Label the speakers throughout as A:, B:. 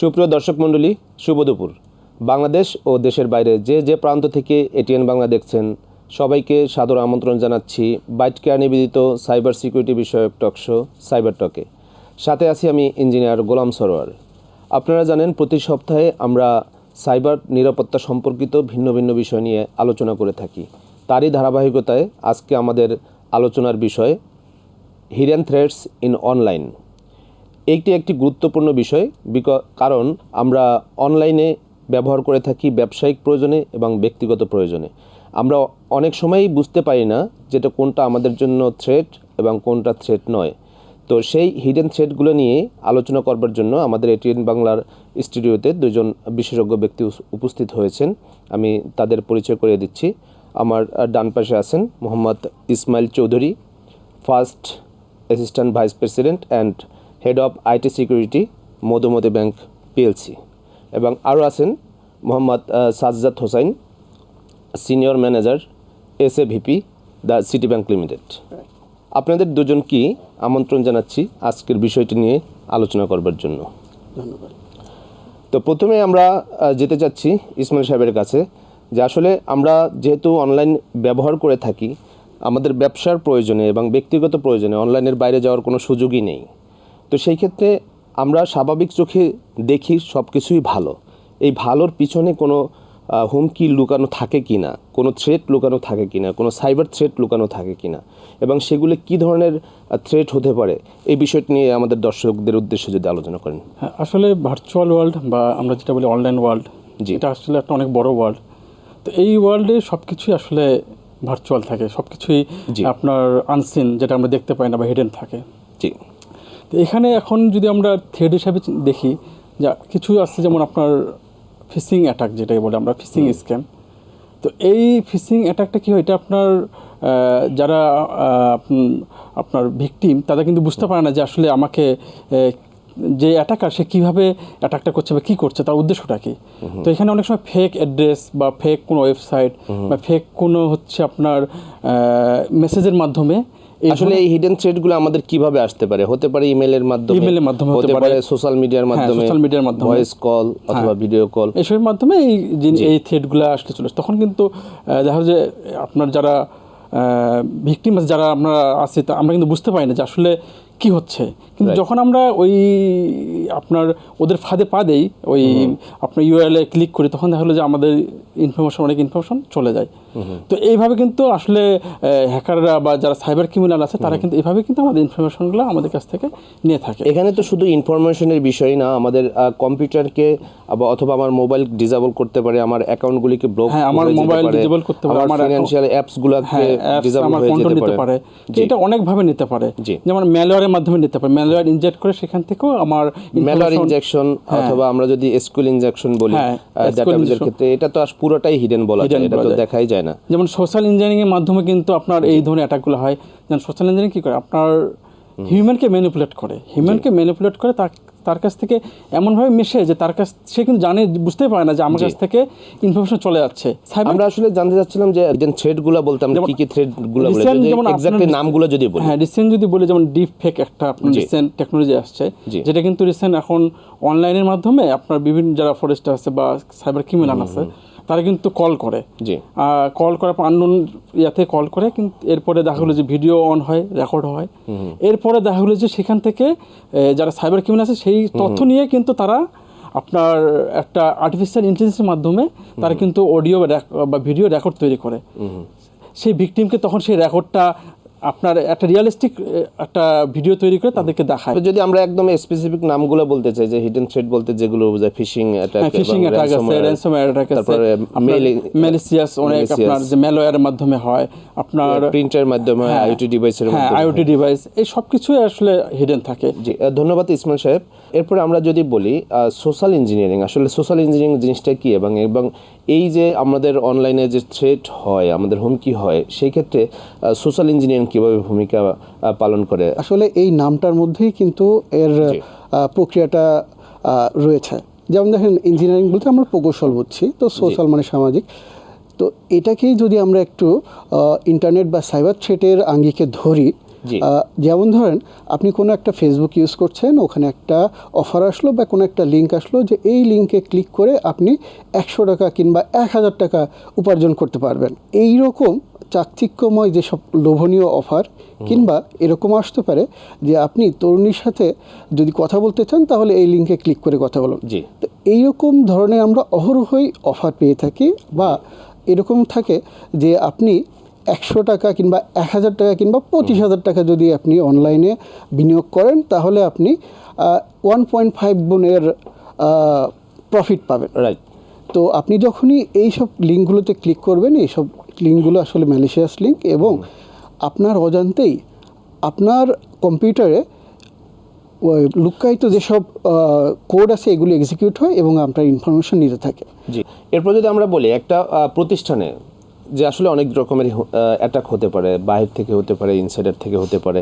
A: সুপ্রিয় দর্শক মণ্ডলী, শুভ দুপুর। বাংলাদেশ ও দেশের বাইরে যে যে প্রান্ত থেকে এটিএন বাংলা দেখছেন, সবাইকে সাদর আমন্ত্রণ জানাচ্ছি বাইট কেয়ার নিবেদিত সাইবার সিকিউরিটি বিষয়ক টকশো সাইবার টকে। সাথে আছি আমি ইঞ্জিনিয়ার গোলাম সরোয়ার। আপনারা জানেন, প্রতি সপ্তাহে আমরা সাইবার নিরাপত্তা সম্পর্কিত ভিন্ন ভিন্ন বিষয় নিয়ে আলোচনা করে থাকি। তারই ধারাবাহিকতায় আজকে আমাদের আলোচনার বিষয় হিডেন থ্রেডস ইন অনলাইন। এইটি একটি গুরুত্বপূর্ণ বিষয় কারণ আমরা অনলাইনে ব্যবহার করে থাকি ব্যবসায়িক প্রয়োজনে এবং ব্যক্তিগত প্রয়োজনে। আমরা অনেক সময়ই বুঝতে পারি না যেটা কোনটা আমাদের জন্য থ্রেট এবং কোনটা থ্রেট নয়। তো সেই হিডেন থ্রেটগুলো নিয়ে আলোচনা করবার জন্য আমাদের এটিএন বাংলার স্টুডিওতে দুজন বিশেষজ্ঞ ব্যক্তি উপস্থিত হয়েছেন। আমি তাদের পরিচয় করে দিচ্ছি। আমার ডান পাশে আছেন Mohammad Ismail Chowdhury first assistant vice president and head of IT security Madhumati Bank PLC এবং আরও আছেন Mohammad Sajjad Hossain senior manager S A VP the City Bank Limited আপনাদের দুজনকেই আমন্ত্রণ জানাচ্ছি আজকের বিষয়টি নিয়ে আলোচনা করবার জন্য?
B: ধন্যবাদ।
A: তো প্রথমে আমরা যেতে চাচ্ছি ইসমাইল সাহেবের কাছে যে আসলে আমরা যেহেতু অনলাইন ব্যবহার করে থাকি আমাদের ব্যবসার প্রয়োজনে এবং ব্যক্তিগত প্রয়োজনে অনলাইনের বাইরে যাওয়ার কোনো সুযোগই নেই। তো সেই ক্ষেত্রে আমরা স্বাভাবিক চোখে দেখি সব কিছুই ভালো। এই ভালোর পিছনে কোনো হুমকি লুকানো থাকে কি না কোনো থ্রেট লুকানো থাকে কি না কোনো সাইবার থ্রেট লুকানো থাকে কি না এবং সেগুলো কী ধরনের থ্রেট হতে পারে এই বিষয়টি নিয়ে আমাদের দর্শকদের উদ্দেশ্যে যদি আলোচনা করেন।
B: হ্যাঁ আসলে ভার্চুয়াল ওয়ার্ল্ড বা আমরা যেটা বলি অনলাইন ওয়ার্ল্ড
A: জি।
B: এটা আসলে একটা অনেক বড় ওয়ার্ল্ড তো এই ওয়ার্ল্ডে সব কিছুই আসলে ভার্চুয়াল থাকে সব কিছুই আপনার আনসিন যেটা আমরা দেখতে পাই না বা হিডেন থাকে।
A: জি।
B: তো এখানে এখন যদি আমরা থ্রেড হিসাবে দেখি যা কিছু আছে যেমন আপনার ফিশিং অ্যাটাক যেটাই বলে আমরা ফিশিং স্ক্যাম তো এই ফিশিং অ্যাটাকটা কী হয়? এটা আপনার যারা আপনার ভিকটিম তারা কিন্তু বুঝতে পারে না যে আসলে আমাকে যে অ্যাটাকার সে কীভাবে অ্যাটাকটা করছে বা কী করছে তার উদ্দেশ্যটা কী? তো এখানে অনেক সময় ফেক অ্যাড্রেস বা ফেক কোনো ওয়েবসাইট বা ফেক কোনো হচ্ছে আপনার মেসেজের মাধ্যমে
A: আসলে এই হিডেন থ্রেডগুলো আমাদের কীভাবে আসতে পারে হতে পারে ইমেলের মাধ্যমে
B: ইমেলের মাধ্যমে হতে পারে।
A: সোশ্যাল মিডিয়ার মাধ্যমে
B: সোশ্যাল মিডিয়ার মাধ্যমে। হ্যাঁ।
A: ভয়েস কল অথবা ভিডিও কল
B: এসবের মাধ্যমে এই জিনিস এই থ্রেডগুলো আসলে চলে চলেছে তখন কিন্তু দেখা যে আপনার যারা ভিকটিম যারা আমরা আছি তা আমরা কিন্তু বুঝতে পারি না যে আসলে কি হচ্ছে কিন্তু যখন আমরা ওই আপনার ওদের ফাঁদে পা দেই ওই আপনার ইউআরএলে ক্লিক করি তখন দেখা হলো যে আমাদের ইনফরমেশন অনেক ইনফরমেশন চলে যায়। তো এইভাবে কিন্তু আসলে হ্যাকাররা বা যারা সাইবার ক্রিমিনাল আছে তারা কিন্তু এইভাবে কিন্তু আমাদের ইনফরমেশনগুলো আমাদের কাছ থেকে নিয়ে থাকে।
A: এখানে তো শুধু ইনফরমেশনের বিষয় না আমাদের কম্পিউটারকে আবার অথবা আমার মোবাইল ডিজেবল করতে পারে আমার অ্যাকাউন্টগুলিকে ব্লক
B: হ্যাঁ, আমার মোবাইল ডিজেবল করতে পারে,
A: আমার ফিনান্সিয়াল অ্যাপসগুলোকে
B: apps
A: হয়ে যেতে পারে।
B: এটা অনেকভাবে নিতে পারে। যেমন ম্যালওয়্যারের মাধ্যমে নিতে পারে ম্যালওয়্যার ইনজেক্ট করে সেখান থেকেও আমার
A: মেলার ইনজেকশন অথবা আমরা যদি এসকিউএল ইনজেকশন বলি
B: হ্যাঁ,
A: ডাটাবেজের ক্ষেত্রে এটা তো পুরোটাই হিডেন বলা যায় এটা তো দেখাই যায় না।
B: যেমন সোশ্যাল ইঞ্জিনিয়ারিং এর মাধ্যমে কিন্তু আপনার এই ধরনের অ্যাটাকগুলো হয়। যেমন সোশ্যাল ইঞ্জিনিয়ারিং কি করে? আপনার হিউম্যানকে ম্যানিপুলেট করে। হিউম্যানকে ম্যানিপুলেট করে তার তার কাছ থেকে এমনভাবে মিশে যে তার কাছ সে কিন্তু জানে বুঝতেই পারে না যে আমার কাছ থেকে ইনফরমেশন চলে যাচ্ছে।
A: আমরা আসলে জানতে চাচ্ছিলাম যে হিডেন থ্রেডগুলো বলতে আমরা কি কি থ্রেডগুলো বলে
B: যেমন
A: এক্স্যাক্টলি নামগুলো যদি বলি।
B: হ্যাঁ রিসেন্ট যদি বলি যেমন ডিপ ফেক একটা আপনার রিসেন্ট টেকনোলজি আসছে যেটা কিন্তু রিসেন্ট এখন অনলাইনের মাধ্যমে আপনার বিভিন্ন যারা ফরেস্টার আছে বা সাইবার ক্রিমিনাল আছে তারা কিন্তু কল করে।
A: জি।
B: কল করার পর আননোন ইয়াতে কল করে কিন্তু এরপরে দেখা গেলো যে ভিডিও অন হয় রেকর্ড হয়। এরপরে দেখা গেলো যে সেখান থেকে যারা সাইবার ক্রিমিনাল আছে সেই তথ্য নিয়ে কিন্তু তারা আপনার একটা আর্টিফিশিয়াল ইন্টেলিজেন্সের মাধ্যমে তারা কিন্তু অডিও বা ভিডিও রেকর্ড তৈরি করে। সেই ভিকটিমকে তখন সেই রেকর্ডটা আপনার একটা রিয়েলিস্টিক একটা ভিডিও তৈরি করে তাদেরকে দেখায়।
A: যদি আমরা একদম স্পেসিফিক নামগুলো বলতে চাই যে হিডেন থ্রেড বলতে যেগুলো বোঝায় ফিশিং অ্যাটাক
B: ফিশিং অ্যাটাক আছে র্যানসম অ্যাটাক আছে
A: তারপরে
B: ম্যালিসিয়াস অনেক আপনার যে ম্যালওয়্যারের মাধ্যমে হয় আপনার
A: প্রিন্টের মাধ্যমে আইওটি ডিভাইসের
B: হ্যাঁ
A: মাধ্যমে
B: আইওটি ডিভাইস এই সব কিছুই আসলে হিডেন থাকে।
A: জি ধন্যবাদ ইসমাইল সাহেব। এরপরে আমরা যদি বলি সোশ্যাল ইঞ্জিনিয়ারিং আসলে সোশ্যাল ইঞ্জিনিয়ারিং জিনিসটা কি এবং এবং এই যে আমাদের অনলাইনে যে থ্রেট হয় আমাদের হুমকি হয় সেই ক্ষেত্রে সোশ্যাল ইঞ্জিনিয়ারিং কীভাবে ভূমিকা পালন করে?
C: আসলে এই নামটার মধ্যেই কিন্তু এর প্রক্রিয়াটা রয়েছে। যেমন দেখেন ইঞ্জিনিয়ারিং বলতে আমরা প্রকৌশল বুঝছি তো সোশ্যাল মানে সামাজিক। তো এটাকেই যদি আমরা একটু ইন্টারনেট বা সাইবার থ্রেটের আঙ্গিকে ধরি যেমন ধরেন আপনি কোনো একটা ফেসবুক ইউজ করছেন ওখানে একটা অফার আসলো বা কোনো একটা লিঙ্ক আসলো যে এই লিঙ্কে ক্লিক করে আপনি একশো টাকা কিংবা এক হাজার টাকা উপার্জন করতে পারবেন। এই রকম চাকচিক্যময় যেসব লোভনীয় অফার কিংবা এরকম আসতে পারে যে আপনি তরুণীর সাথে যদি কথা বলতে চান তাহলে এই লিঙ্কে ক্লিক করে কথা বলুন।
A: জি।
C: তো এইরকম ধরনের আমরা অহরহই অফার পেয়ে থাকি বা এরকম থাকে যে আপনি একশো টাকা কিংবা এক হাজার টাকা কিংবা পঁচিশ হাজার টাকা যদি আপনি অনলাইনে বিনিয়োগ করেন তাহলে আপনি ওয়ান পয়েন্ট ফাইভ গুণের প্রফিট পাবেন।
A: রাইট
C: তো আপনি যখনই এই সব লিঙ্কগুলোতে ক্লিক করবেন এইসব লিঙ্কগুলো আসলে ম্যালিশিয়াস লিঙ্ক এবং আপনার অজান্তেই আপনার কম্পিউটারে লুকায়িত যেসব কোড আছে এগুলো এক্সিকিউট হয় এবং আপনার ইনফরমেশন নিতে থাকে।
A: জি। এরপর যদি আমরা বলি একটা প্রতিষ্ঠানে যে আসলে অনেক রকমের অ্যাটাক হতে পারে বাইরে থেকে হতে পারে ইনসাইডার থেকে হতে পারে।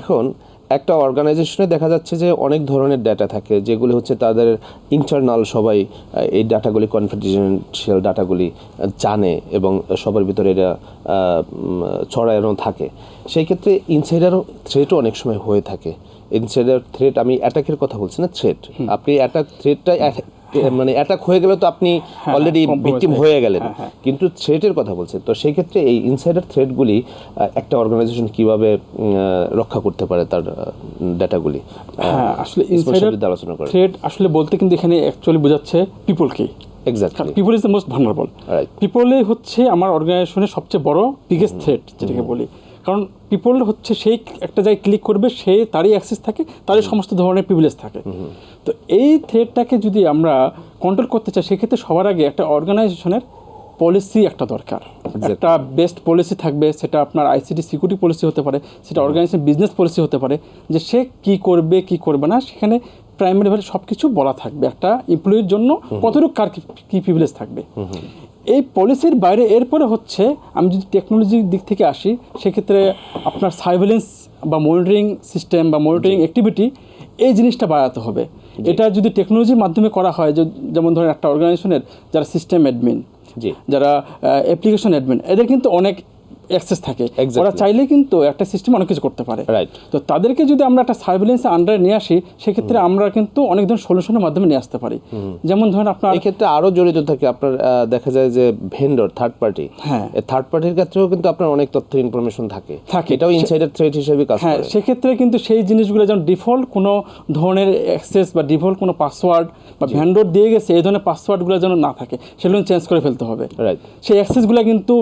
A: এখন একটা অর্গানাইজেশনে দেখা যাচ্ছে যে অনেক ধরনের ডেটা থাকে যেগুলো হচ্ছে তাদের ইন্টারনাল সবাই এই ডাটাগুলি কনফিডেন্সিয়াল ডাটাগুলি জানে এবং সবার ভিতরে এটা ছড়ানো থাকে। সেই ক্ষেত্রে ইনসাইডারও থ্রেটও অনেক সময় হয়ে থাকে। ইনসাইডার থ্রেট আমি অ্যাটাকের কথা বলছি না থ্রেট আপনি অ্যাটাক থ্রেটটা মানে অ্যাটাক হয়ে গেলে তো আপনি অলরেডি ভিকটিম
B: হয়ে-
A: হয়ে গেলেন।
B: হ্যাঁ, হ্যাঁ।
A: কিন্তু থ্রেটের কথা বলছেন। তো সেই ক্ষেত্রে এই ইনসাইডার থ্রেটগুলি একটা অর্গানাইজেশন কীভাবে রক্ষা করতে পারে তার ডাটাগুলি
B: হ্যাঁ আসলে ইনসাইডার
A: আলোচনা করে
B: থ্রেট আসলে বলতে কিন্তু এখানে অ্যাকচুয়ালি বোঝাচ্ছে পিপলকে
A: exactly
B: people is the most vulnerable. পিপলে হচ্ছে আমার অর্গানাইজেশনের সবচেয়ে বড় বিগেস্ট থ্রেট যেটাকে বলি। কারণ পিপল হচ্ছে সেই একটা জায়গায় ক্লিক করবে সে তারই অ্যাক্সেস থাকে তারই সমস্ত ধরনের প্রিভিলেজ থাকে। তো এই থ্রেটটাকে যদি আমরা কন্ট্রোল করতে চাই সেক্ষেত্রে সবার আগে একটা অর্গানাইজেশনের পলিসি একটা দরকার। একটা বেস্ট পলিসি থাকবে সেটা আপনার আইসিটি সিকিউরিটি পলিসি হতে পারে সেটা অর্গানাইজেশন বিজনেস পলিসি হতে পারে যে সে কি করবে কি করবে না সেখানে প্রাইমারিভাবে সব কিছু বলা থাকবে। একটা এমপ্লয়ির জন্য কতটুকু কার কি- কি প্রিভিলেজ থাকবে। এই পলিসির বাইরে এরপরে হচ্ছে আমি যদি টেকনোলজির দিক থেকে আসি সেক্ষেত্রে আপনার সার্ভেলেন্স বা মনিটরিং সিস্টেম বা মনিটরিং অ্যাক্টিভিটি এই জিনিসটা বাড়াতে হবে। এটা যদি টেকনোলজির মাধ্যমে করা হয় যে যেমন ধরেন একটা অর্গানাইজেশনের যারা সিস্টেম অ্যাডমিন যারা অ্যাপ্লিকেশন অ্যাডমিন এদের কিন্তু অনেক অ্যাক্সেস থাকে। ওরা চাইলে কিন্তু একটা সিস্টেম অনেক কিছু করতে পারে. তো তাদেরকে যদি আমরা একটা সার্ভেলেন্সের আন্ডারে নিয়ে আসি সেক্ষেত্রে আমরা কিন্তু অনেক ধরনের সলিউশনের মাধ্যমে নিয়ে আসতে পারি। যেমন ধরেন আপনার
A: এই ক্ষেত্রে আরও জড়িত থাকে আপনার দেখা যায় যে ভেন্ডর থার্ড পার্টি
B: হ্যাঁ।
A: থার্ড পার্টির ক্ষেত্রেও কিন্তু আপনার অনেক তথ্য ইনফরমেশন থাকে।
B: থাকে।
A: এটাও ইনসাইডার থ্রেট হিসেবে কাজ
B: হ্যাঁ সেক্ষেত্রে কিন্তু সেই জিনিসগুলো যেমন ডিফল্ট কোনো ধরনের অ্যাক্সেস বা ডিফল্ট কোনো পাসওয়ার্ড বা ভ্যান্ডর দিয়ে গেছে এই ধরনের পাসওয়ার্ডগুলো যেন না থাকে সেগুলো চেঞ্জ করে ফেলতে হবে।
A: রাইট
B: সেই অ্যাক্সেসগুলো কিন্তু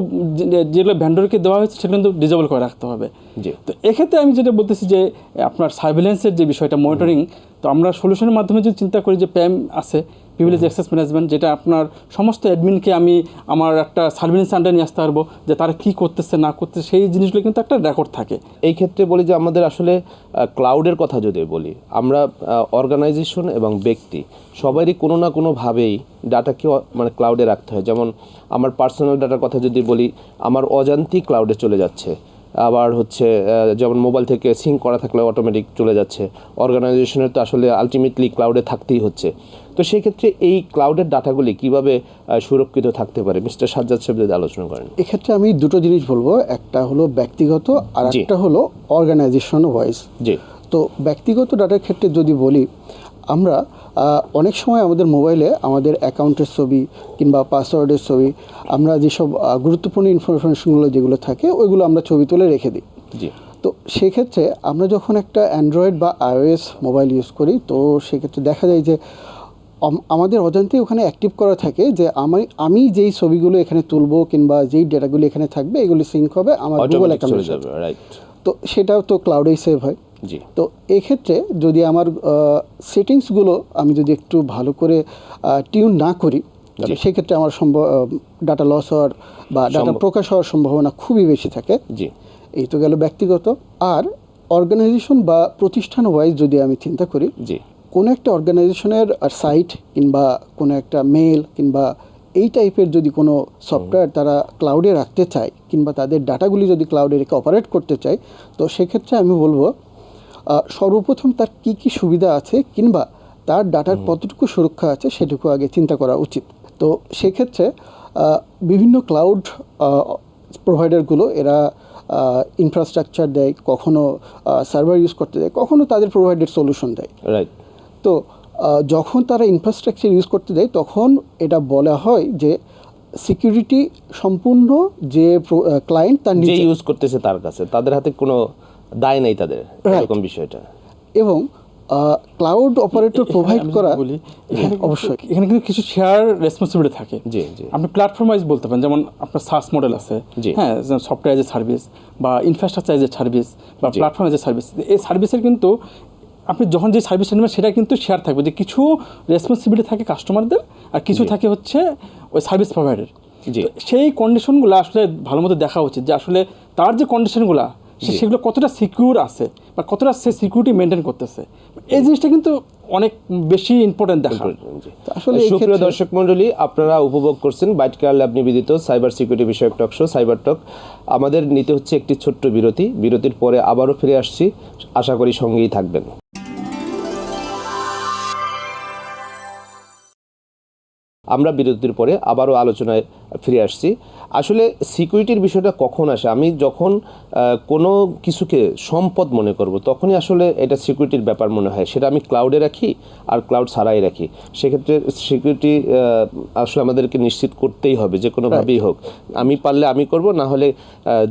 B: যেগুলো ভ্যান্ডরকে দেওয়া হয়েছে সেটা কিন্তু ডিজেবল করে রাখতে হবে।
A: জি।
B: তো এক্ষেত্রে আমি যেটা বলতেছি যে আপনার সার্ভিলেন্সের যে বিষয়টা মনিটরিং তো আমরা সলিউশনের মাধ্যমে যদি চিন্তা করি যে প্যাম আছে প্রিভিলেজ অ্যাক্সেস ম্যানেজমেন্ট যেটা আপনার সমস্ত অ্যাডমিনকে আমি আমার একটা সার্ভেলেন্স আন্ডার নিয়ে আসতে পারব, যে তারা কী করতেছে, না করতেছে, সেই জিনিসগুলো কিন্তু একটা রেকর্ড থাকে।
A: এই ক্ষেত্রে বলি যে আমাদের আসলে ক্লাউডের কথা যদি বলি, আমরা অর্গানাইজেশন এবং ব্যক্তি, সবারই কোনো না কোনোভাবেই ডাটাকে মানে ক্লাউডে রাখতে হয়। যেমন, আমার পার্সোনাল ডাটার কথা যদি বলি, আমার অজান্তি ক্লাউডে চলে যাচ্ছে। আবার হচ্ছে যেমন মোবাইল থেকে সিঙ্ক করা থাকলে অটোমেটিক চলে যাচ্ছে। অর্গানাইজেশনের তো আসলে আলটিমেটলি ক্লাউডে থাকতেই হচ্ছে। তো সেই ক্ষেত্রে এই ক্লাউডের ডাটাগুলি কীভাবে সুরক্ষিত থাকতে পারে? মিস্টার সাজ্জাদ সাহেব যদি আলোচনা করেন।
C: এক্ষেত্রে আমি দুটো জিনিস বলব। একটা হলো ব্যক্তিগত আর একটা হলো অর্গানাইজেশন ওয়াইজ
A: জি।
C: তো ব্যক্তিগত ডাটার ক্ষেত্রে যদি বলি আমরা অনেক সময় আমাদের মোবাইলে আমাদের অ্যাকাউন্টের ছবি কিংবা পাসওয়ার্ডের ছবি আমরা যেসব গুরুত্বপূর্ণ ইনফরমেশনগুলো যেগুলো থাকে ওইগুলো আমরা ছবি তুলে রেখে দিই।
A: জি।
C: তো সেক্ষেত্রে আমরা যখন একটা অ্যান্ড্রয়েড বা আইওএস মোবাইল ইউজ করি তো সেক্ষেত্রে দেখা যায় যে আমাদের অজান্তেই ওখানে অ্যাক্টিভ করা থাকে যে আমি আমি যেই ছবিগুলো এখানে তুলবো কিংবা যেই ডেটাগুলো এখানে থাকবে এগুলি সিঙ্ক হবে আমার গুগল অ্যাকাউন্টে তো সেটাও তো ক্লাউডেই সেভ হয়।
A: জি।
C: তো এক্ষেত্রে যদি আমার সেটিংসগুলো আমি যদি একটু ভালো করে টিউন না করি তাহলে সেক্ষেত্রে আমার সম্ভব ডাটা লস হওয়ার বা ডাটা প্রকাশ হওয়ার সম্ভাবনা খুবই বেশি থাকে।
A: জি।
C: এই তো গেল ব্যক্তিগত। আর অর্গানাইজেশন বা প্রতিষ্ঠান ওয়াইজ যদি আমি চিন্তা করি
A: জি।
C: কোনো একটা অর্গানাইজেশনের সাইট কিংবা কোনো একটা মেল কিংবা এই টাইপের যদি কোনো সফটওয়্যার তারা ক্লাউডে রাখতে চায় কিংবা তাদের ডাটাগুলি যদি ক্লাউডে রেখে অপারেট করতে চায় তো সেক্ষেত্রে আমি বলব সর্বপ্রথম তার কি কি সুবিধা আছে কিংবা তার ডাটার কতটুকু সুরক্ষা আছে সেটুকু আগে চিন্তা করা উচিত। তো সেক্ষেত্রে বিভিন্ন ক্লাউড প্রোভাইডারগুলো এরা ইনফ্রাস্ট্রাকচার দেয় কখনো সার্ভার ইউজ করতে দেয় কখনো তাদের প্রোভাইডেড সলিউশন দেয়।
A: রাইট
C: তো যখন তারা ইনফ্রাস্ট্রাকচার ইউজ করতে দেয় তখন এটা বলা হয় যে সিকিউরিটি সম্পূর্ণ যে ক্লায়েন্ট তার নিজে
A: ইউজ করতেছে তার কাছে তাদের হাতে কোনো দায় নেই তাদের এরকম বিষয়টা
C: এবং ক্লাউড অপারেটর প্রোভাইড করা
B: বলি
C: অবশ্যই।
B: এখানে কিন্তু কিছু শেয়ার রেসপন্সিবিলিটি থাকে
A: জি জি
B: আপনি প্ল্যাটফর্ম ওয়াইজ বলতে পারেন যেমন আপনার সাস মডেল আছে
A: জি।
B: হ্যাঁ সফটওয়্যার এজ এ সার্ভিস বা ইনফ্রাস্ট্রাকচার এজ এ সার্ভিস বা। প্ল্যাটফর্ম এজ এ সার্ভিস এই সার্ভিসের কিন্তু আপনি যখন যে সার্ভিসটা নেবেন সেটা কিন্তু শেয়ার থাকবে যে কিছু রেসপন্সিবিলিটি থাকে কাস্টমারদের আর কিছু থাকে হচ্ছে ওই সার্ভিস প্রোভাইডার
A: জি।
B: সেই কন্ডিশনগুলো আসলে ভালো মতো দেখা উচিত যে আসলে তার যে কন্ডিশনগুলো। সেগুলো কতটা সিকিউর আছে বা কতটা সে সিকিউরিটি মেনটেন করতেছে? এই জিনিসটা কিন্তু অনেক বেশি ইম্পর্টেন্ট দেখা।
C: আসলে
A: সুপ্রিয় দর্শক মন্ডলী আপনারা উপভোগ করছেন বাইট কেয়ার ল্যাব নিবেদিত সাইবার সিকিউরিটি বিষয়ক টক শো সাইবার টক আমাদের নিতে হচ্ছে একটি ছোট্ট বিরতি। বিরতির পরে আবারও ফিরে আসছি। আশা করি সঙ্গেই থাকবেন। আমরা বিরতির পরে আবারও আলোচনায় ফিরে আসছি। আসলে সিকিউরিটির বিষয়টা কখন আসে? আমি যখন কোনো কিছুকে সম্পদ মনে করব তখনই আসলে এটা সিকিউরিটির ব্যাপার মনে হয়। সেটা আমি ক্লাউডে রাখি আর ক্লাউড ছাড়াই রাখি। সেক্ষেত্রে সিকিউরিটি আসলে আমাদেরকে নিশ্চিত করতেই হবে যে কোনোভাবেই হোক। আমি পারলে আমি করব না হলে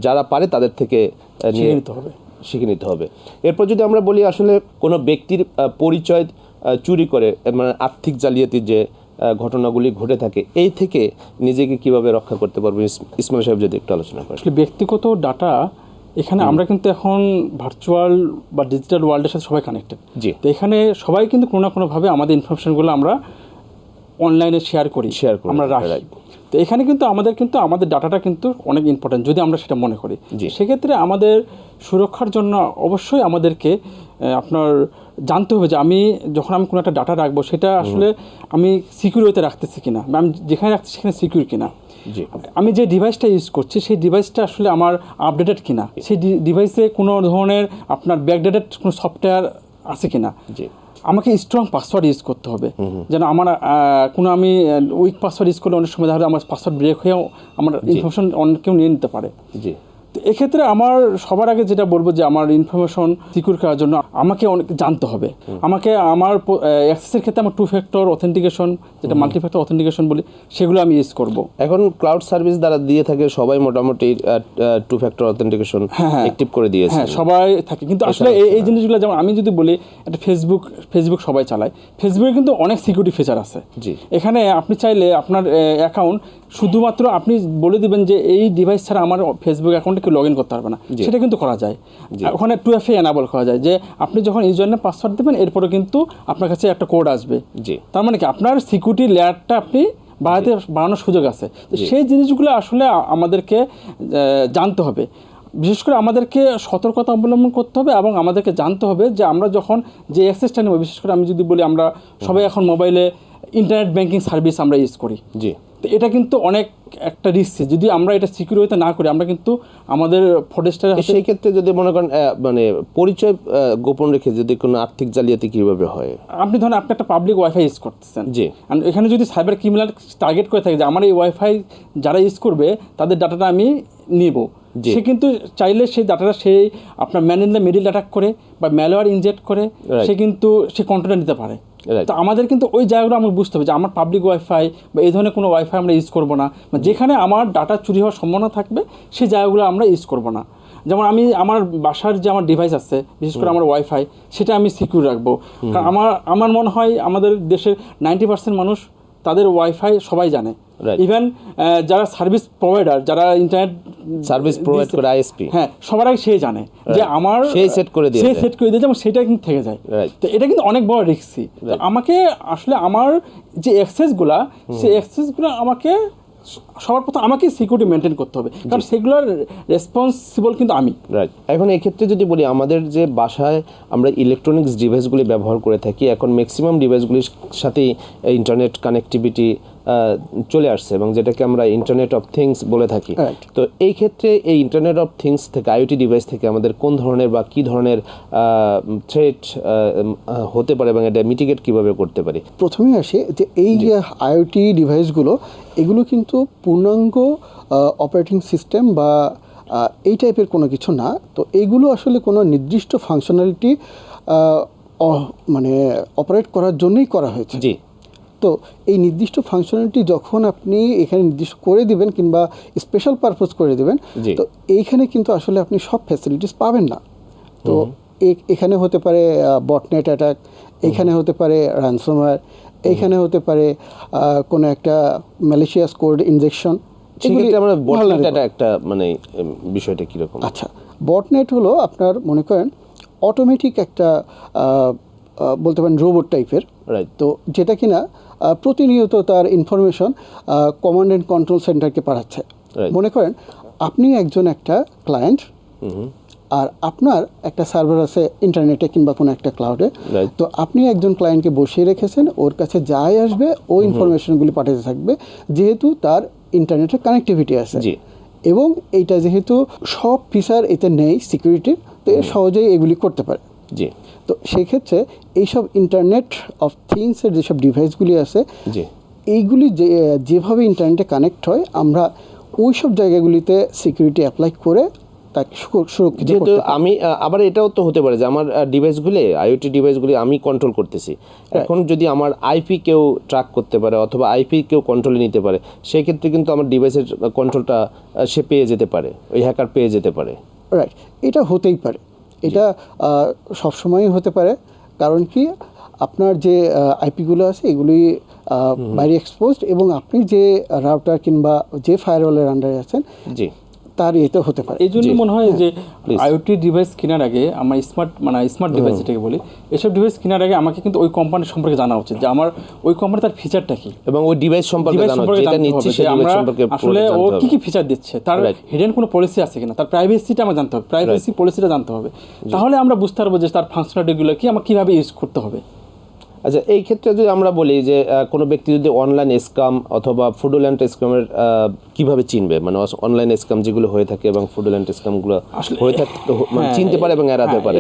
A: যারা পারে তাদের থেকে নিয়ে
B: শিখে নিতে হবে।
A: শিখে নিতে হবে। এরপর যদি আমরা বলি আসলে কোনো ব্যক্তির পরিচয় চুরি করে মানে আর্থিক জালিয়াতির যে ঘটনাগুলি ঘটে থাকে। এই থেকে নিজেকে কীভাবে রক্ষা করতে পারব? ইস- ইসমাইল সাহেব যদি একটু আলোচনা করেন।
B: আসলে ব্যক্তিগত ডাটা এখানে আমরা কিন্তু এখন ভার্চুয়াল বা ডিজিটাল ওয়ার্ল্ডের সাথে সবাই কানেক্টেড
A: জি।
B: তো এখানে সবাই কিন্তু কোনো না কোনোভাবে আমাদের ইনফরমেশনগুলো আমরা অনলাইনে শেয়ার করি।
A: শেয়ার করি,
B: আমরা রাখি. তো এখানে কিন্তু আমাদের কিন্তু আমাদের ডাটাটা কিন্তু অনেক ইম্পর্টেন্ট যদি আমরা সেটা মনে করি। সেক্ষেত্রে আমাদের সুরক্ষার জন্য অবশ্যই আমাদেরকে আপনার জানতে হবে যে আমি যখন আমি কোনো একটা ডাটা রাখব সেটা আসলে আমি সিকিউর হতে রাখতেছি কিনা? আমি যেখানে রাখছি সেখানে সিকিউর কিনা? আমি যে ডিভাইসটা ইউজ করছি সেই ডিভাইসটা আসলে আমার আপডেটেড কিনা? সেই ডিভাইসে কোনো ধরনের আপনার ব্যাকডেটেড কোনো সফটওয়্যার আছে কিনা?
A: জি।
B: আমাকে স্ট্রং পাসওয়ার্ড ইউজ করতে হবে। যেন আমার কোনো আমি উইক পাসওয়ার্ড ইউজ করলে অনেক সময় দেখা আমার পাসওয়ার্ড ব্রেক হয়েও আমার ইনফরমেশন অনেক কেউ নিয়ে নিতে পারে।
A: জি।
B: তো এক্ষেত্রে আমার সবার আগে যেটা বলব যে আমার ইনফরমেশন সিকিউর করার জন্য আমাকে অনেক জানতে হবে। আমাকে আমার অ্যাক্সেসের ক্ষেত্রে আমার টু ফ্যাক্টর অথেন্টিকেশন যেটা মাল্টি ফ্যাক্টর অথেন্টিকেশন বলি সেগুলো আমি ইউজ করব।
A: এখন ক্লাউড সার্ভিস দ্বারা দিয়ে থাকে সবাই মোটামুটি টু ফ্যাক্টর অথেন্টিকেশন। অ্যাক্টিভ করে দিয়েছে।
B: হ্যাঁ সবাই থাকে। কিন্তু আসলে এই এই জিনিসগুলো যেমন আমি যদি বলি একটা ফেসবুক ফেসবুক সবাই চালায়। ফেসবুকে কিন্তু অনেক সিকিউরিটি ফিচার আছে।
A: জি।
B: এখানে আপনি চাইলে আপনার অ্যাকাউন্ট শুধুমাত্র আপনি বলে দিবেন যে এই ডিভাইস ছাড়া আমার ফেসবুক অ্যাকাউন্টে কেউ লগ ইন করতে পারবে না। সেটা কিন্তু করা যায়। ওখানে টু এফ এ এনাবল করা যায় যে আপনি যখন ইউজার নেম পাসওয়ার্ড দেবেন এরপরে কিন্তু আপনার কাছে একটা কোড আসবে।
A: জি।
B: তার মানে কি? আপনার সিকিউরিটি লেয়ারটা আপনি বাড়াতে বাড়ানোর সুযোগ আছে। তো সেই জিনিসগুলো আসলে আমাদেরকে জানতে হবে। বিশেষ করে আমাদেরকে সতর্কতা অবলম্বন করতে হবে এবং আমাদেরকে জানতে হবে যে আমরা যখন যে অ্যাক্সেসটা নেব বিশেষ করে আমি যদি বলি আমরা সবাই এখন মোবাইলে ইন্টারনেট ব্যাংকিং সার্ভিস আমরা ইউজ করি।
A: জি।
B: তো এটা কিন্তু অনেক একটা রিস্ক যদি আমরা এটা সিকিউর হতে না করি আমরা কিন্তু আমাদের ফরেস্টের
A: সেই ক্ষেত্রে যদি মনে করেন মানে পরিচয় গোপন রেখে যদি কোনো আর্থিক জালিয়াতি কীভাবে হয়
B: আপনি ধরেন আপনি একটা পাবলিক ওয়াইফাই ইউজ করতেছেন
A: জি।
B: এখানে যদি সাইবার ক্রিমিনাল টার্গেট করে থাকে যে আমার এই ওয়াইফাই যারা ইউজ করবে তাদের ডাটাটা আমি নিব। সে কিন্তু চাইলে সেই ডাটাটা সে আপনার man in the middle attack করে বা ম্যালওয়ার ইনজেক্ট করে সে কিন্তু সে কন্ট্রোলটা নিতে পারে. তো আমাদের কিন্তু ওই জায়গাগুলো আমরা বুঝতে হবে যে আমার পাবলিক ওয়াইফাই বা এই ধরনের কোনো ওয়াইফাই আমরা ইউজ করব না। বা যেখানে আমার ডাটা চুরি হওয়ার সম্ভাবনা থাকবে সেই জায়গাগুলো আমরা ইউজ করব না। যেমন আমি আমার বাসার যে আমার ডিভাইস আছে বিশেষ করে আমার ওয়াইফাই সেটা আমি সিকিউর রাখব। কারণ আমার আমার মনে হয় আমাদের দেশের নাইনটি পার্সেন্ট মানুষ তাদের ওয়াইফাই সবাই জানে। ইভেন যারা সার্ভিস প্রোভাইডার যারা ইন্টারনেট
A: সার্ভিস প্রোভাইড করে আইএসপি
B: হ্যাঁ সবার আগে সে জানে যে আমার
A: সেই সেট করে দিয়ে সেই
B: সেট করে দিয়ে যেমন সেটা কিন্তু থেকে যায়। তো এটা কিন্তু অনেক বড় রিস্কি আমাকে আসলে আমার যে অ্যাক্সেসগুলা সেই অ্যাক্সেসগুলো আমাকে সবার প্রথম আমাকে সিকিউরিটি মেনটেন করতে হবে। কারণ সেগুলোর রেসপন্সিবল কিন্তু আমি।
A: রাইট এখন এক্ষেত্রে যদি বলি আমাদের যে বাসায় আমরা ইলেকট্রনিক্স ডিভাইসগুলি ব্যবহার করে থাকি এখন ম্যাক্সিমাম ডিভাইসগুলির সাথেই ইন্টারনেট কানেক্টিভিটি চলে আসছে এবং যেটাকে আমরা ইন্টারনেট অফ থিংস বলে থাকি. তো এই ক্ষেত্রে এই ইন্টারনেট অফ থিংস থেকে আইওটি ডিভাইস থেকে আমাদের কোন ধরনের বা কী ধরনের থ্রেট হতে পারে এবং এটা মিটিগেট কীভাবে করতে পারি?
C: প্রথমে আসে যে এই যে আইওটি ডিভাইসগুলো এগুলো কিন্তু পূর্ণাঙ্গ অপারেটিং সিস্টেম বা এই টাইপের কোনো কিছু না। তো এইগুলো আসলে কোনো নির্দিষ্ট ফাংশনালিটি মানে অপারেট করার জন্যই করা হয়েছে।
A: জি।
C: তো এই নির্দিষ্ট ফাংশনালিটি যখন আপনি এখানে নির্দিষ্ট করে দিবেন কিংবা স্পেশাল পারপোজ করে দিবেন তো এইখানে কিন্তু আসলে আপনি সব ফ্যাসিলিটিস পাবেন না। তো এখানে হতে পারে বটনেট অ্যাটাক এখানে হতে পারে রানসোমার এখানে হতে পারে কোনো একটা ম্যালেশিয়াস কোড ইনজেকশন
A: সেক্ষেত্রে আমরা বটনেট একটা মানে বিষয়টা কীরকম?
C: আচ্ছা বটনেট হলো আপনার মনে করেন অটোমেটিক একটা বলতে পারেন রোবট টাইপের
A: রাইট
C: তো যেটা কিনা প্রতিনিয়ত তার ইনফরমেশন কমান্ড অ্যান্ড কন্ট্রোল সেন্টারকে পাঠাচ্ছে। মনে করেন আপনি একজন একটা ক্লায়েন্ট আর আপনার একটা সার্ভার আছে ইন্টারনেটে কিংবা কোনো একটা ক্লাউডে তো আপনি একজন ক্লায়েন্টকে বসিয়ে রেখেছেন ওর কাছে যাই আসবে ও ইনফরমেশনগুলি পাঠাতে থাকবে যেহেতু তার ইন্টারনেটের কানেক্টিভিটি আছে। এবং এইটা যেহেতু সব ফিচার এতে নেই সিকিউরিটির তো সহজেই এগুলি করতে পারে।
A: জি।
C: তো সেক্ষেত্রে এইসব ইন্টারনেট অফ থিংসের যেসব ডিভাইসগুলি আছে
A: জি।
C: এইগুলি যে যেভাবে ইন্টারনেটে কানেক্ট হয় আমরা ওই সব জায়গাগুলিতে সিকিউরিটি অ্যাপ্লাই করে তাকে সুরক্ষিত
A: যেহেতু আমি আবার এটাও তো হতে পারে যে আমার ডিভাইসগুলি আইওটি ডিভাইসগুলি আমি কন্ট্রোল করতেছি। এখন যদি আমার আইপি কেউ ট্র্যাক করতে পারে অথবা আইপি কেউ কন্ট্রোলে নিতে পারে সেই ক্ষেত্রে কিন্তু আমার ডিভাইসের কন্ট্রোলটা সে পেয়ে যেতে পারে ওই হ্যাকার পেয়ে যেতে পারে।
C: রাইট এটা হতেই পারে। এটা সবসময়ই হতে পারে। কারণ কি? আপনার যে আইপিগুলো আছে এগুলি বাইরে এক্সপোজড এবং আপনি যে রাউটার কিংবা যে ফায়ারওয়ালের আন্ডারে আছেন
A: জি।
C: তার এতে হতে পারে।
B: এই জন্য মনে হয় যে আইওটি ডিভাইস কেনার আগে আমার স্মার্ট মানে স্মার্ট ডিভাইস যেটাকে বলি এসব ডিভাইস কেনার আগে আমাকে কিন্তু ওই কোম্পানি সম্পর্কে জানা উচিত যে আমার ওই কোম্পানি তার ফিচারটা কি।
A: এবং ওই ডিভাইস সম্পর্কে যেটা নিচ্ছি সেই ডিভাইস
B: আমরা
A: সম্পর্কে
B: আসলে ও কি কি ফিচার দিচ্ছে তার হিডেন কোনো পলিসি আছে কিনা তার প্রাইভেসিটা আমার জানতে হবে প্রাইভেসি পলিসিটা জানতে হবে। তাহলে আমরা বুঝতে পারব যে তার ফাংশনালিটিগুলো কি আমার কীভাবে ইউজ করতে হবে।
A: আচ্ছা এই ক্ষেত্রে যদি আমরা বলি যে কোনো ব্যক্তি যদি অনলাইন স্কাম অথবা ফুডোল্যান্ড স্কামের কীভাবে চিনবে? মানে অনলাইন স্কাম যেগুলো হয়ে থাকে এবং ফুডোল্যান্ড স্কামগুলো হয়ে থাকে মানে
B: হ্যাঁ,
A: চিনতে পারে এবং এড়াতে
B: হ্যাঁ,
A: পারে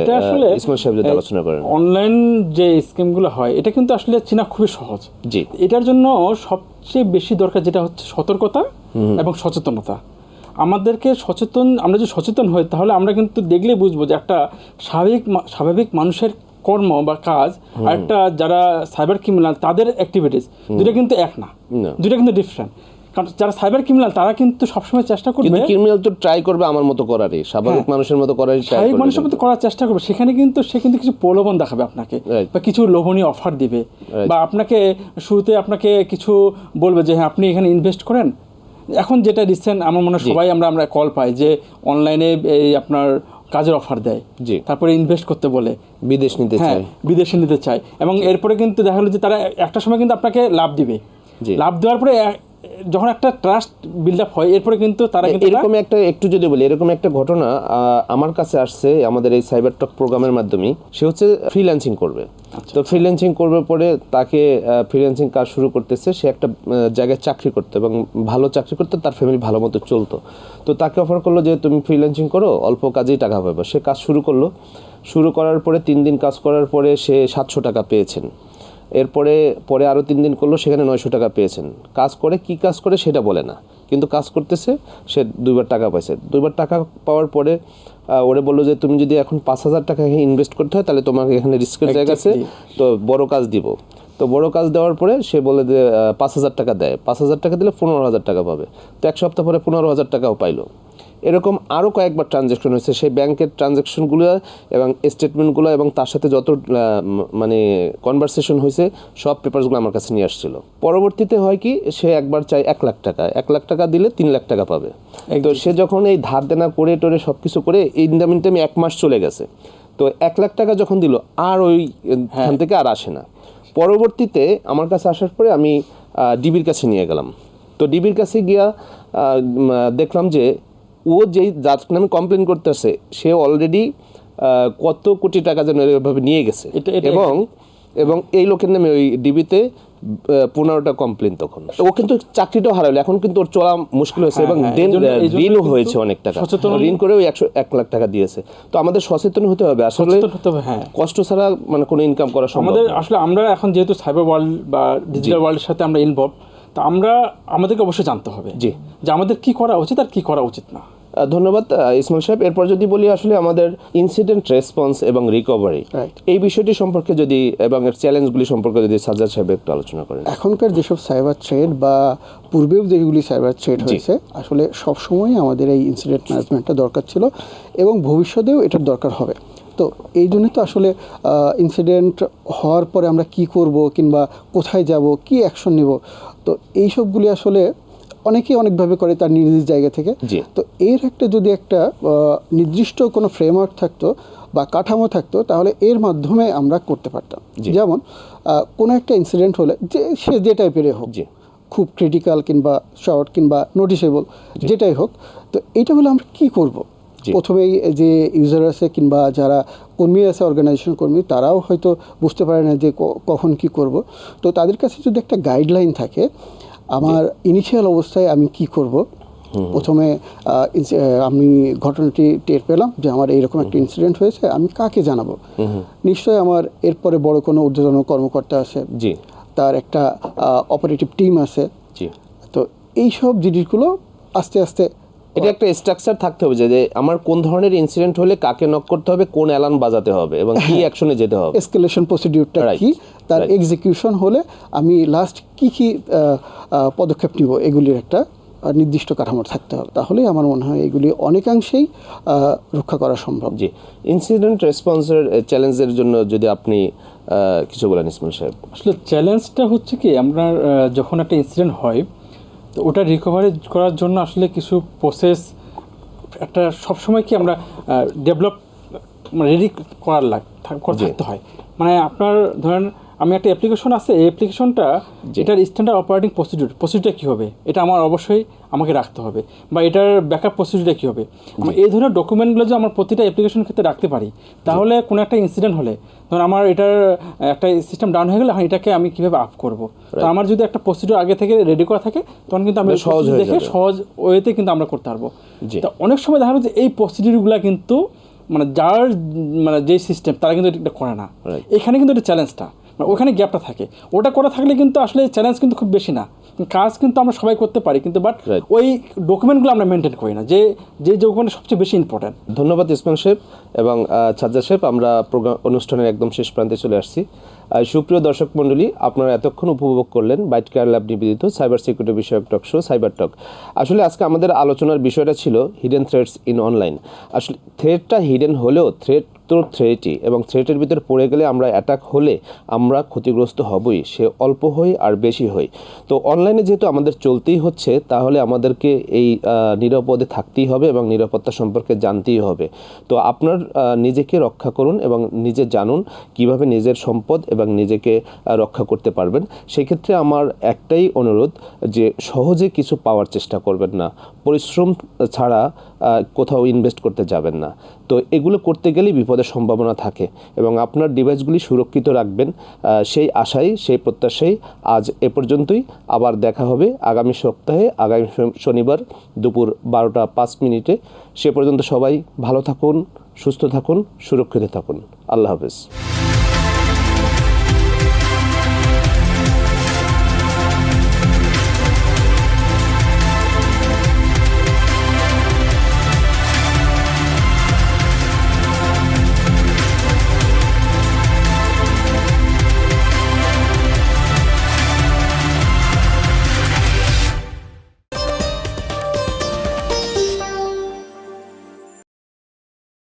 A: ইসমাইল সাহেব যদি আলোচনা করেন।
B: অনলাইন যে স্কিমগুলো হয় এটা কিন্তু আসলে চেনা খুবই সহজ।
A: জি।
B: এটার জন্য সবচেয়ে বেশি দরকার যেটা হচ্ছে সতর্কতা এবং সচেতনতা। আমাদেরকে সচেতন আমরা যদি সচেতন হই তাহলে আমরা কিন্তু দেখলেই বুঝব যে একটা স্বাভাবিক স্বাভাবিক মানুষের কর্ম বা কাজ আর একটা যারা সাইবার ক্রিমিনাল তাদের অ্যাক্টিভিটিস দুটো কিন্তু এক না। দুটো কিন্তু ডিফারেন্ট কারণ যারা সাইবার ক্রিমিনাল তারা কিন্তু সবসময় চেষ্টা করবে
A: ক্রিমিনাল তো ট্রাই করবে আমার মতো করারই স্বাভাবিক মানুষের মতো করারই
B: স্বাভাবিক মানুষের মতো করার চেষ্টা করবে। সেখানে কিন্তু সে কিন্তু কিছু প্রলোভন দেখাবে আপনাকে বা কিছু লোভনীয় অফার দিবে। বা আপনাকে শুরুতে আপনাকে কিছু বলবে যে হ্যাঁ আপনি এখানে ইনভেস্ট করেন? এখন যেটা রিসেন্ট আমার মনে হয় সবাই আমরা আমরা কল পাই যে অনলাইনে এই আপনার কাজের অফার দেয়।
A: জি।
B: তারপরে ইনভেস্ট করতে বলে
A: বিদেশ নিতে চায়।
B: বিদেশে নিতে চায়। এবং এরপরে কিন্তু দেখা গেলো যে তারা একটা সময় কিন্তু আপনাকে লাভ দিবে।
A: জি।
B: লাভ দেওয়ার পরে যখন একটা ট্রাস্ট বিল্ড আপ হয় এরপরে কিন্তু তারা কিন্তু
A: এরকম একটা একটু যদি বলি এরকম একটা ঘটনা আমার কাছে আসছে আমাদের এই সাইবার টক প্রোগ্রামের মাধ্যমে। সে হচ্ছে ফ্রিল্যান্সিং করবে। তো ফ্রিল্যান্সিং করবে পরে তাকে ফ্রিল্যান্সিং কাজ শুরু করতেছে সে একটা জায়গায় চাকরি করতে এবং ভালো চাকরি করতে তার ফ্যামিলি ভালো মতো চলতো। তো তাকে অফার করল যে তুমি ফ্রিল্যান্সিং করো অল্প কাজেই টাকা পাবে। সে কাজ শুরু করল। শুরু করার পরে তিন দিন কাজ করার পরে সে সাতশো টাকা পেয়েছেন। এরপরে পরে আরও তিন দিন করল সেখানে নয়শো টাকা পেয়েছেন। কাজ করে কি কাজ করে সেটা বলে না। কিন্তু কাজ করতেছে সে দুইবার টাকা পাইছে। দুইবার টাকা পাওয়ার পরে ওরে বলল যে তুমি যদি এখন পাঁচ হাজার টাকা ইনভেস্ট করতে হয় তাহলে তোমাকে এখানে রিস্কের জায়গা আছে তো বড় কাজ দিব। তো বড় কাজ দেওয়ার পরে সে বলে যে পাঁচ হাজার টাকা দেয়। পাঁচ হাজার টাকা দিলে পনেরো হাজার টাকা পাবে। তো এক সপ্তাহ পরে পনেরো হাজার টাকাও পাইলো। এরকম আরও কয়েকবার ট্রানজ্যাকশন হয়েছে। সেই ব্যাংকের ট্রানজ্যাকশনগুলো এবং স্টেটমেন্টগুলো এবং তার সাথে যত মানে কনভারসেশন হয়েছে সব পেপারসগুলো আমার কাছে নিয়ে আসছিল। পরবর্তীতে হয় কি সে একবার চায় এক লাখ টাকা। এক লাখ টাকা দিলে তিন লাখ টাকা পাবে। তো সে যখন এই ধার দেনা করে টোরে সব কিছু করে ইন দ্য মিনটাইমে এক মাস চলে গেছে। তো এক লাখ টাকা যখন দিল আর ওই এখান থেকে আর আসে না। পরবর্তীতে আমার কাছে আসার পরে আমি ডিবির কাছে নিয়ে গেলাম। তো ডিবির কাছে গিয়া দেখলাম যে ও যেই যার নামে কমপ্লেন করতেছে সে অলরেডি কত কোটি টাকা যেন এভাবে নিয়ে গেছে। এবং এবং এই লোকের নামে ওই ডিবিতে পনেরোটা কমপ্লেন তখন। ও কিন্তু চাকরিটাও হারালো এখন কিন্তু ওর চলা মুশকিল হয়েছে এবং
B: হ্যাঁ, এই জন্য
A: ঋণও হয়েছে অনেক টাকা।
B: সচেতন-
A: ঋণ করেও একশো এক লাখ টাকা দিয়েছে। তো আমাদের সচেতন হতে হবে। আসলে
B: হ্যাঁ।
A: কষ্ট ছাড়া মানে কোনো ইনকাম করা সম্ভব
B: আমাদের আসলে আমরা এখন যেহেতু সাইবার ওয়ার্ল্ড বা ডিজিটাল ওয়ার্ল্ডের সাথে আমরা ইনভলভ তা আমরা আমাদেরকে অবশ্যই জানতে হবে
A: জি।
B: যে আমাদের কি করা উচিত আর কি করা উচিত না।
A: ধন্যবাদ আহ, ইসমাইল সাহেব। এরপর যদি বলি আসলে আমাদের ইনসিডেন্ট রেসপন্স এবং রিকভারি. এই বিষয়টি সম্পর্কে যদি এবং এর চ্যালেঞ্জগুলি সম্পর্কে যদি সাজ্জাদ সাহেব একটু আলোচনা করেন।
C: এখনকার যেসব সাইবার থ্রেড বা পূর্বেও যেগুলি সাইবার থ্রেড হয়েছে আসলে সবসময় আমাদের এই ইনসিডেন্ট ম্যানেজমেন্টটা দরকার ছিল এবং ভবিষ্যতেও এটার দরকার হবে। তো এই জন্য তো আসলে ইনসিডেন্ট হওয়ার পরে আমরা কি করব কিংবা কোথায় যাব কি অ্যাকশন নিব? তো এইসবগুলি আসলে অনেকেই অনেকভাবে করে তার নিজ নিজ জায়গা থেকে। তো এর একটা যদি একটা নির্দিষ্ট কোনো ফ্রেমওয়ার্ক থাকতো বা কাঠামো থাকতো তাহলে এর মাধ্যমে আমরা করতে পারতাম। যেমন কোনো একটা ইনসিডেন্ট হলে যে সে যে টাইপের হোক। খুব ক্রিটিক্যাল কিংবা শর্ট কিংবা নোটিসেবল যেটাই হোক তো এটা হলে আমরা কি করব। প্রথমেই যে ইউজার আছে কিংবা যারা কর্মী আছে অর্গানাইজেশন কর্মী তারাও হয়তো বুঝতে পারে না যে কখন কি করব তো তাদের কাছে যদি একটা গাইডলাইন থাকে আমার ইনিশিয়াল অবস্থায় আমি কি করব? প্রথমে আমি ঘটনাটি টের পেলাম যে আমার এইরকম একটা ইনসিডেন্ট হয়েছে আমি কাকে জানাব? নিশ্চয়ই আমার এরপরে বড় কোনো ঊর্ধ্বতন কর্মকর্তা আছে
A: জি।
C: তার একটা অপারেটিভ টিম আছে।
A: জি।
C: তো এইসব জিনিসগুলো আস্তে আস্তে
A: এটা একটা স্ট্রাকচার থাকতে হবে যে আমার কোন ধরনের ইনসিডেন্ট হলে কাকে নক করতে হবে কোন অ্যালার্ম বাজাতে হবে এবং কি অ্যাকশনে যেতে হবে।
C: এসকেলেশন প্রসিডিউরটা কি? তার এক্সিকিউশন হলে আমি লাস্ট কি কি পদক্ষেপ নিব এগুলির একটা নির্দিষ্ট কাঠামো থাকতে হবে। তাহলেই আমার মনে হয় এগুলি অনেকাংশেই রক্ষা করা সম্ভব।
A: জি। ইনসিডেন্ট রেসপন্সের চ্যালেঞ্জের জন্য যদি আপনি কিছু বলেন ইসমাইল সাহেব।
B: আসলে চ্যালেঞ্জটা হচ্ছে কি আমরা যখন একটা ইনসিডেন্ট হয় তো ওটা রিকভারি করার জন্য আসলে কিছু প্রসেস একটা সবসময় কি আমরা ডেভেলপ রেডি করার লাগ। থাকতে হয় মানে আপনার ধরেন আমি একটা অ্যাপ্লিকেশন আছে এই অ্যাপ্লিকেশনটা এটার স্ট্যান্ডার্ড অপারেটিং প্রসিডিউর প্রসিডিউরটা কী হবে? এটা আমার অবশ্যই আমাকে রাখতে হবে। বা এটার ব্যাকআপ প্রসিডিউরটা কী হবে? এই ধরনের ডকুমেন্টগুলো যে আমার প্রতিটা অ্যাপ্লিকেশন ক্ষেত্রে রাখতে পারি তাহলে কোনো একটা ইনসিডেন্ট হলে ধরুন আমার এটার একটা সিস্টেম ডাউন হয়ে গেলে হ্যাঁ এটাকে আমি কীভাবে আপ করব? তো আমার যদি একটা প্রসিডিউর আগে থেকে রেডি করা থাকে তখন কিন্তু আমি
A: সহজ
B: দেখে সহজ ওয়েতে কিন্তু আমরা করতে পারব। তা অনেক সময় দেখা যাচ্ছে এই প্রসিডিউরগুলো কিন্তু মানে যার মানে যে সিস্টেম তারা কিন্তু এটা করে না। এখানে কিন্তু এটা চ্যালেঞ্জটা ওখানে গ্যাপটা থাকে। ওটা করা থাকলে কিন্তু আসলে চ্যালেঞ্জ কিন্তু খুব বেশি না। কাজ কিন্তু আমরা সবাই করতে পারি কিন্তু বাট ওই ডকুমেন্টগুলো আমরা মেনটেন করি না। যে যে ডকুমেন্ট সবচেয়ে বেশি ইম্পর্টেন্ট
A: ধন্যবাদ ইসমাইল সাহেব এবং সাজ্জাদ সাহেব আমরা প্রোগ্রাম অনুষ্ঠানের একদম শেষ প্রান্তে চলে আসছি। সুপ্রিয় দর্শক মণ্ডলী আপনারা এতক্ষণ উপভোগ করলেন বাইট কেয়ার ল্যাব নিবেদিত সাইবার সিকিউরিটি বিষয়ক টক শো সাইবার টক আসলে আজকে আমাদের আলোচনার বিষয়টা ছিল হিডেন থ্রেডস ইন অনলাইন আসলে থ্রেডটা হিডেন হলেও থ্রেড তো থ্রেটই এবং থ্রেটের ভিতরে পড়ে গেলে আমরা অ্যাটাক হলে আমরা ক্ষতিগ্রস্ত হবই, সে অল্প হই আর বেশি হই। তো অনলাইনে যেহেতু আমাদের চলতেই হচ্ছে, তাহলে আমাদেরকে এই নিরাপদে থাকতেই হবে এবং নিরাপত্তা সম্পর্কে জানতেই হবে। তো আপনার নিজেকে রক্ষা করুন এবং নিজে জানুন কীভাবে নিজের সম্পদ এবং নিজেকে রক্ষা করতে পারবেন। সেক্ষেত্রে আমার একটাই অনুরোধ যে সহজে কিছু পাওয়ার চেষ্টা করবেন না। পরিশ্রম ছাড়া কোথাও ইনভেস্ট করতে যাবেন না। তো এগুলো করতে গেলেই বিপদের সম্ভাবনা থাকে এবং আপনার ডিভাইসগুলি সুরক্ষিত রাখবেন সেই আশাই, সেই প্রত্যাশাই আজ এ পর্যন্তই। আবার দেখা হবে আগামী সপ্তাহে, আগামী শনিবার দুপুর বারোটা পাঁচ মিনিটে। সে পর্যন্ত সবাই ভালো থাকুন, সুস্থ থাকুন, সুরক্ষিত থাকুন। আল্লাহ হাফেজ।